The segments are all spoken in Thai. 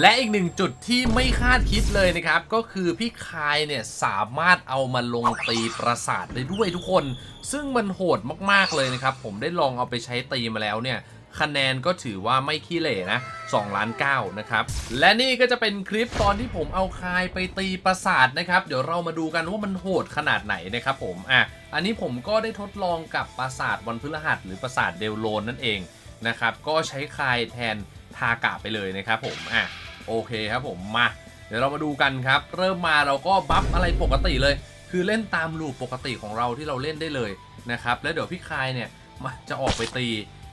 และอีกหนึ่งจุดที่ไม่คาดคิดเลยนะครับ ก็คือพี่คายเนี่ยสามารถเอามาลงตีประสาทได้ด้วยทุกคน ซึ่งมันโหดมากๆเลยนะครับ ผมได้ลองเอาไปใช้ตีมาแล้วเนี่ยคะแนนก็ถือว่าไม่ขี้เหร่นะ2ล้าน9นะครับ และนี่ก็จะเป็นคลิปตอนที่ผมเอาคายไปตีประสาทนะครับ เดี๋ยวเรามาดูกันว่ามันโหดขนาดไหนนะครับผม อะ อันนี้ผมก็ได้ทดลองกับประสาทวันพฤหัสหรือประสาทเดลโลนนั่นเองนะครับ ก็ใช้คายแทนทากะไปเลยนะครับผม อะ โอเคครับผมมา เดี๋ยวเรามาดูกันครับ เริ่มมาเราก็บัฟอะไรปกติเลย คือเล่นตามลูปปกติของเราที่เราเล่นได้เลยนะครับแล้วเดี๋ยวพี่คายเนี่ยมาจะออกไปตี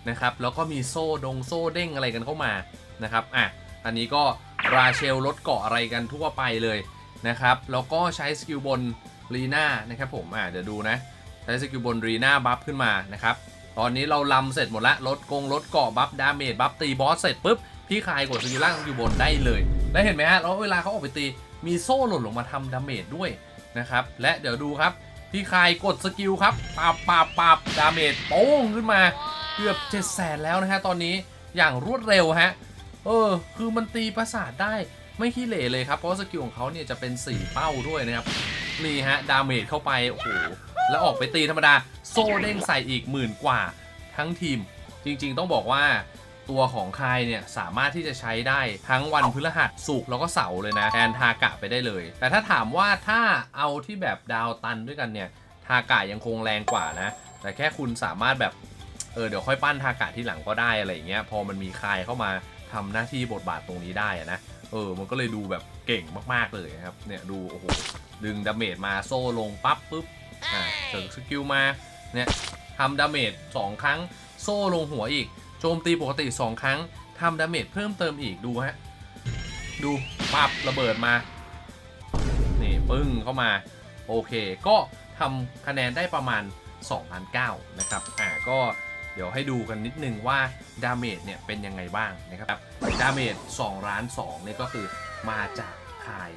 นะครับแล้วก็มีโซ่ดงโซ่เด้งอะไรกันเข้ามานะครับอะอันนี้ก็ราเชลลดเกาะอะไรกันทั่วไปเลยนะครับแล้วก็ใช้สกิลบนรีน่านะครับผมอะเดี๋ยวดูนะใช้สกิลบนรีน่าบัฟขึ้นมานะครับตอนนี้เราลำเสร็จหมดล้วลดกงลดเกาะบัฟดาเมจบัฟตีบอสเสร็จปุ๊บ พี่คายกดสกิลล่างสกิลบนได้เลย แล้วเห็นไหมฮะแล้วเวลาเขาออกไปตีมีโซ่หล่นลงมาทำดาเมจด้วยนะครับและเดี๋ยวดูครับพี่คายกดสกิลครับปาบปาบปาบดาเมจโป้งขึ้นมาเกือบ7 0 0แสนแล้วนะฮะตอนนี้อย่างรวดเร็วฮะเออคือมันตีประสาทได้ไม่ขี้เหร่เลยครับเพราะสกิลของเขาเนี่ยจะเป็น4เป้าด้วยนะครับนี่ฮะดาเมจเข้าไปโอ้โหแล้วออกไปตีธรรมดาโซ่เด้งใส่อีกหมื่นกว่าทั้งทีม จริง ๆ ต้องบอกว่า ตัวของคายเนี่ยสามารถที่จะใช้ได้ทั้งวันพฤหัสศุกร์แล้วก็เสาร์เลยนะแทนทากะไปได้เลย แต่ถ้าถามว่าถ้าเอาที่แบบดาวตันด้วยกันเนี่ยทากะยังคงแรงกว่านะ แต่แค่คุณสามารถแบบเออเดี๋ยวค่อยปั้นทากะที่หลังก็ได้อะไรอย่างเงี้ยพอมันมีคายเข้ามาทำหน้าที่บทบาทตรงนี้ได้นะเออมันก็เลยดูแบบเก่งมากๆเลยครับเนี่ยดูโอ้โหดึงดาเมจมาโซ่ลงปั๊บปุ๊บอ่าเสริมสกิลมาเนี่ยทำดาเมจ2ครั้งโซ่ลงหัวอีก โจมตีปกติ 2 ครั้งทำดาเมจเพิ่มเติมอีกดูฮะ ดูปับระเบิดมา นี่ปึ้งเข้ามา โอเค ก็ทำคะแนนได้ประมาณ2ล้าน9นะครับ อ่าก็เดี๋ยวให้ดูกันนิดนึงว่าดาเมจเนี่ยเป็นยังไงบ้างนะครับ ดาเมจ2ล้าน2เนี่ยก็คือมาจากคาย